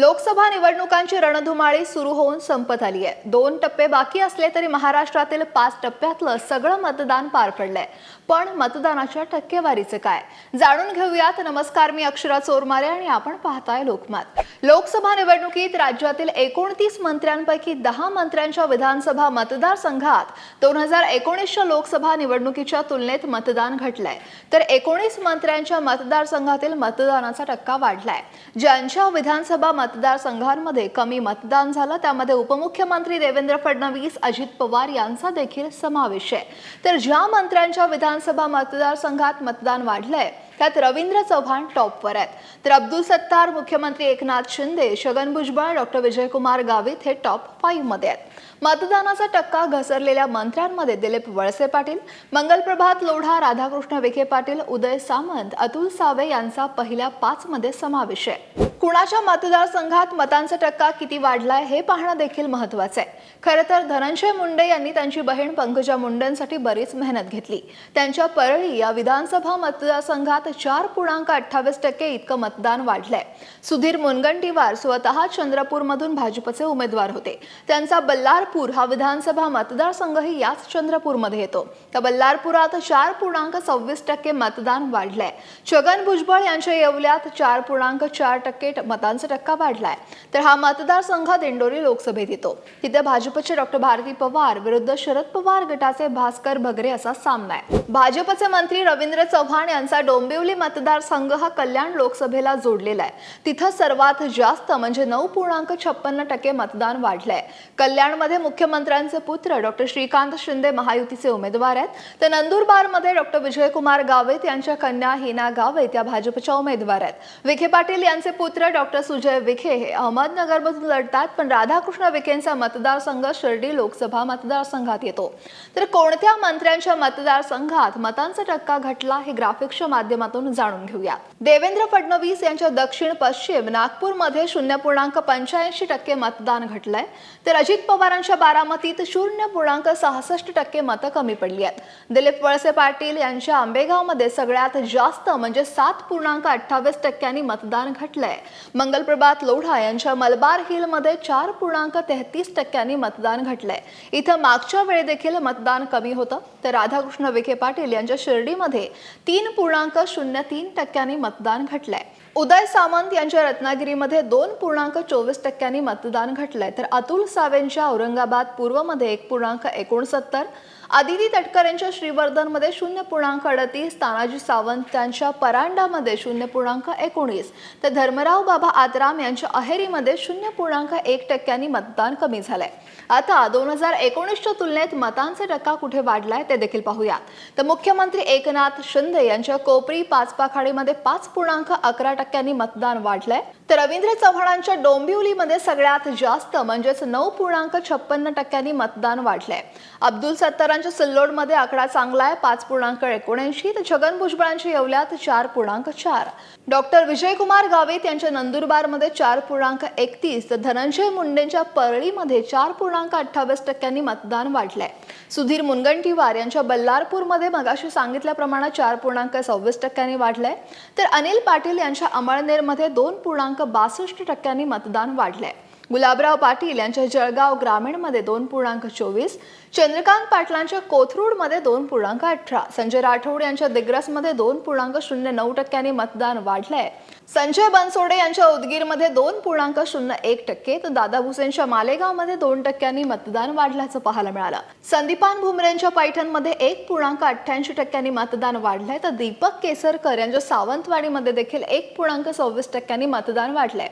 लोकसभा निवडणुकांची रणधुमाळी सुरू होऊन संपत आली आहे. दोन टप्पे बाकी असले तरी महाराष्ट्रातील पाच टप्प्यातलं सगळं मतदान पार पडलंय. पण मतदानाच्या टक्केवारीचं काय? जाणून घेऊयात. नमस्कार मी अक्षरा चोरमारे आणि आपण पाहताय लोकमत. लोकसभा निवडणुकीत राज्यातील एकोणतीस मंत्र्यांपैकी दहा मंत्र्यांच्या विधानसभा मतदारसंघात दोन हजार एकोणीसच्या लोकसभा निवडणुकीच्या तुलनेत मतदान घटलंय. तर एकोणीस मंत्र्यांच्या मतदारसंघातील मतदानाचा टक्का वाढलाय. ज्यांच्या विधानसभा मतदारसंघांमध्ये कमी मतदान झालं. त्यामध्ये उपमुख्यमंत्री देवेंद्र फडणवीस अजित पवार यांचा देखील समावेश आहे. तर ज्या मंत्र्यांच्या विधानसभा मतदारसंघात मतदान वाढलंय त्यात रवींद्र चव्हाण टॉपवर आहेत. तर अब्दुल सत्तार मुख्यमंत्री एकनाथ शिंदे छगन भुजबळ डॉक्टर विजयकुमार गावित हे टॉप फाईव्हमध्ये आहेत. मतदानाचा टक्का घसरलेल्या मंत्र्यांमध्ये दिलीप वळसे पाटील मंगलप्रभात लोढा राधाकृष्ण विखे पाटील उदय सामंत अतुल सावे यांचा पहिल्या पाच मध्ये समावेश आहे. कुणाच्या मतदारसंघात मतांचा टक्का किती वाढलाय हे पाहणं देखील महत्वाचं आहे. खरं तर धनंजय मुंडे यांनी त्यांची बहीण पंकजा मुंडेंसाठी बरीच मेहनत घेतली. त्यांच्या परळी या विधानसभा मतदारसंघात चार पूर्णांक अठ्ठावीस टक्के इतकं मतदान वाढलंय. सुधीर मुनगंटीवार स्वतः चंद्रपूरमधून भाजपचे उमेदवार होते. त्यांचा बल्लारपूर हा विधानसभा मतदारसंघही याच चंद्रपूरमध्ये येतो. तर बल्लारपुरात चार पूर्णांक सव्वीस टक्के मतदान वाढलंय. छगन भुजबळ यांच्या येवल्यात चार पूर्णांक चार टक्के थेट मतांचा टक्का वाढलाय. तर हा मतदारसंघ दिंडोरी लोकसभेत येतो. तिथे भाजपचे डॉक्टर भारती पवार विरुद्ध शरद पवार गटाचे भास्कर भगरे असा सामना आहे. भाजपचे मंत्री रवींद्र चव्हाण यांचा डोंबिवली मतदारसंघ हा कल्याण लोकसभेला जोडलेला आहे. तिथं सर्वात जास्त म्हणजे नऊ पूर्णांक छप्पन्न टक्के मतदान वाढलंय. कल्याणमध्ये मुख्यमंत्र्यांचे पुत्र डॉक्टर श्रीकांत शिंदे महायुतीचे उमेदवार आहेत. तर नंदुरबारमध्ये डॉक्टर विजयकुमार गावित यांच्या कन्या हिना गावित या भाजपच्या उमेदवार आहेत. विखे पाटील यांचे पुत्र डॉक्टर सुजय विखे हे अहमदनगरमधून लढतात पण राधाकृष्ण विखेंचा मतदारसंघ शिर्डी लोकसभा मतदारसंघात येतो. तर कोणत्या मंत्र्यांच्या मतदारसंघात मतांचा टक्का घटला हे ग्राफिक्सच्या माध्यमातून जाणून घेऊया. देवेंद्र फडणवीस यांच्या दक्षिण पश्चिम नागपूरमध्ये शून्य पूर्णांक पंच्याऐंशी टक्के मतदान घटलंय. तर अजित पवारांच्या बारामतीत शून्य पूर्णांक सहासष्ट टक्के मतं कमी पडली आहेत. दिलीप वळसे पाटील यांच्या आंबेगावमध्ये सगळ्यात जास्त म्हणजे सात पूर्णांक अठ्ठावीस टक्क्यांनी मतदान घटलंय. मंगलप्रभात लोढा यांच्या मलबार हिलमध्ये चार पूर्णांक तेहतीस टक्क्यांनी मतदान घटलंय इथं मागच्या वेळी देखील मतदान कमी होतं. तर राधाकृष्ण विखे पाटील यांच्या शिर्डीमध्ये तीन पूर्णांक शून्य तीन टक्क्यांनी मतदान घटलंय उदय सामंत यांच्या रत्नागिरीमध्ये दोन पूर्णांक चोवीस टक्क्यांनी मतदान घटलंय. तर अतुल सावेंच्या औरंगाबाद पूर्वमध्ये एक पूर्णांक एकोणसत्तर आदिती तटकर यांच्या श्रीवर्धनमध्ये शून्य पूर्णांक अडतीस तानाजी सावंत यांच्या परांडामध्ये शून्य पूर्णांक एकोणीस. तर धर्मराव बाबा आतराम यांच्या अहेरीमध्ये शून्य पूर्णांक एक टक्क्यांनी मतदान कमी झालंय. आता दोन हजार एकोणीसच्या तुलनेत मतांचा टक्का कुठे वाढलाय ते देखील पाहूयात. तर मुख्यमंत्री एकनाथ शिंदे यांच्या कोपरी पाचपाखाडीमध्ये पाच पूर्णांक अकरा टक्क्यांनी मतदान वाढलंय. तर रवींद्र चव्हाणांच्या डोंबिवलीमध्ये सगळ्यात जास्त म्हणजेच नऊ पूर्णांक छप्पन्न टक्क्यांनी मतदान वाढलंय. अब्दुल सत्तारांच्या सिल्लोडमध्ये आकडा चांगला आहे पाच पूर्णांक एकोणऐंशी तर छगन भुजबळांच्या येवल्यात चार पूर्णांक चार. डॉक्टर विजयकुमार गावित यांच्या नंदुरबारमध्ये चार पूर्णांक एकतीस तर धनंजय मुंडेंच्या परळीमध्ये चार पूर्णांक अठ्ठावीस टक्क्यांनी मतदान वाढलंय. सुधीर मुनगंटीवार यांच्या बल्लारपूरमध्ये मगाशी सांगितल्याप्रमाणे चार पूर्णांक सव्वीस टक्क्यांनी वाढलंय. तर अनिल पाटील यांच्या अमळनेरमध्ये दोन पूर्णांक बासष्ट टक्क्यांनी मतदान वाढलंय. गुलाबराव पाटील यांच्या जळगाव ग्रामीणमध्ये दोन पूर्णांक चोवीस चंद्रकांत पाटलांच्या कोथरूडमध्ये दोन पूर्णांक अठरा संजय राठोड यांच्या दिग्रसमध्ये दोन पूर्णांक शून्य नऊ टक्क्यांनी मतदान वाढलंय. संजय बनसोडे यांच्या उदगीरमध्ये दोन पूर्णांक शून्य एक टक्के तर दादा भुसेंच्या मालेगावमध्ये दोन टक्क्यांनी मतदान वाढल्याचं पाहायला मिळालं. संदीपान भुमरेंच्या पैठणमध्ये एक पूर्णांक अठ्ठ्याऐंशी टक्क्यांनी मतदान वाढलंय तर दीपक केसरकर यांच्या सावंतवाडीमध्ये देखील एक पूर्णांक सव्वीस टक्क्यांनी मतदान वाढलंय.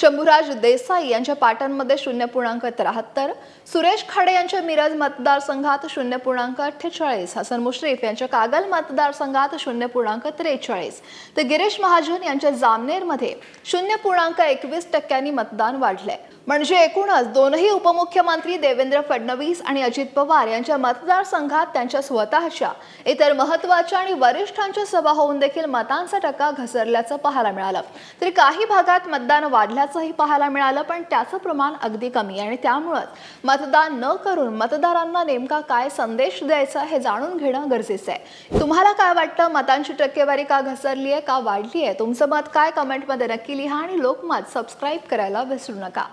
शंभूराज देसाई यांच्या पाटणमध्ये शून्य पूर्णांक त्र्याहत्तर सुरेश खाडे यांच्या मिरज मतदारसंघात शून्य पूर्णांक अठ्ठेचाळीस हसन मुश्रीफ यांच्या कागल मतदारसंघात शून्य पूर्णांक त्रेचाळीस तर गिरीश महाजन यांच्या जामनेरमध्ये शून्य पूर्णांक एकवीस टक्क्यांनी मतदान वाढलंय. म्हणजे एकूणच दोनही उपमुख्यमंत्री देवेंद्र फडणवीस आणि अजित पवार यांच्या मतदारसंघात त्यांच्या स्वतःच्या इतर महत्त्वाच्या आणि वरिष्ठांच्या सभा होऊन देखील मतांचा टक्का घसरल्याचं पाहायला मिळालं. तरी काही भागात मतदान वाढल्याचंही पाहायला मिळालं पण त्याचं प्रमाण अगदी कमी आणि त्यामुळंच मतदान न करून मतदारांना नेमका काय संदेश द्यायचा हे जाणून घेणं गरजेचं आहे. तुम्हाला काय वाटतं? मतांची टक्केवारी का घसरली आहे का वाढली आहे तुमचं मत काय? कमेंटमध्ये नक्की लिहा आणि लोकमत सबस्क्राईब करायला विसरू नका.